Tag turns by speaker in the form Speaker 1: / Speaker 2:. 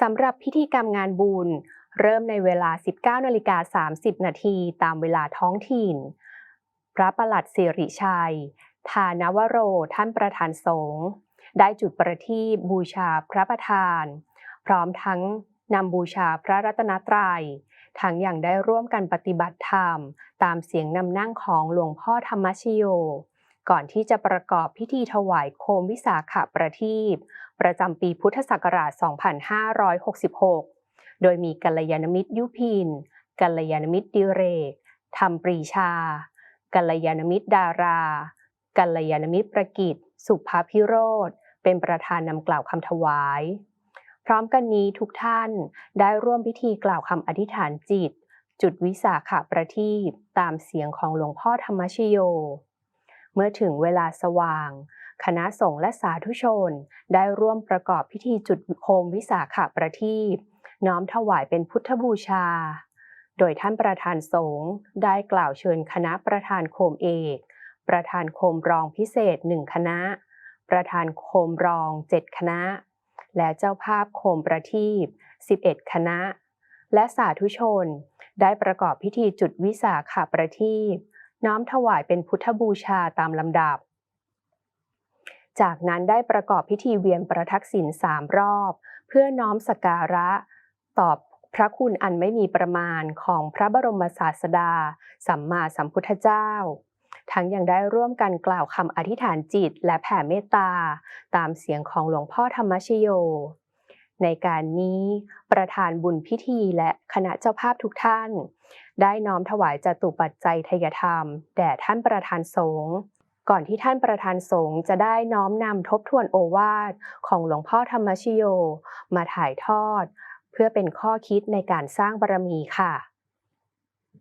Speaker 1: สำหรับพิธีกรรมงานบุญ เริ่มในเวลา 19นาฬิกา30 นาทีตามเวลาท้องถิ่น พระประหลัดสิริชัยทานวโร ท่านประธานสงฆ์ได้จุดประทีปบูชาพระประธาน พร้อมทั้งนำบูชาพระรัตนตรัยทั้งอย่างได้ร่วมกันปฏิบัติธรรม ตามเสียงนำนั่งของหลวงพ่อธรรมชโย ก่อนที่จะประกอบพิธีถวายโคมวิสาขประทีปประจำปีพุทธศักราช 2566 โดยมีกัลยาณมิตรยุพิน กัลยาณมิตรดิเรกธรรมปรีชา กัลยาณมิตรดารา กัลยาณมิตรประกิตสุภาพิโรธ เป็นประธานนำกล่าวคำถวาย พร้อมกันนี้ทุกท่านได้ร่วมพิธีกล่าวคำอธิษฐานจิต จุดวิสาขประทีปตามเสียงของหลวงพ่อธรรมชโย เมื่อถึงเวลาสว่าง คณะสงฆ์และสาธุชน ได้ร่วมประกอบพิธีจุดโคมวิสาขประทีปน้อมถวายเป็นพุทธบูชา โดยท่านประธานสงฆ์ได้กล่าวเชิญคณะประธานโคมเอก ประธานโคมรองพิเศษหนึ่งคณะ ประธานโคมรองเจ็ดคณะ และเจ้าภาพโคมประทีป11 คณะ และสาธุชน ได้ประกอบพิธีจุดวิสาขประทีป น้อมถวายเป็นพุทธบูชาตามลำดับ จากนั้นได้ประกอบพิธีเวียนประทักษิณสามรอบ เพื่อน้อมสักการะตอบพระคุณอันไม่มีประมาณของพระบรมศาสดา สัมมาสัมพุทธเจ้า ทั้งยังได้ร่วมกันกล่าวคำอธิษฐานจิตและแผ่เมตตา ตามเสียงของหลวงพ่อธรรมชโย ในการนี้ประธานบุญพิธีและคณะเจ้าภาพทุกท่าน ได้น้อมถวายจตุปัจจัยทยธรรม แด่ท่านประธานสงฆ์ก่อนที่ท่านประธานสงฆ์จะได้น้อมนำทบทวนโอวาทของหลวงพ่อธรรมชโย มาถ่ายทอด เพื่อเป็นข้อคิดในการสร้างบารมีค่ะ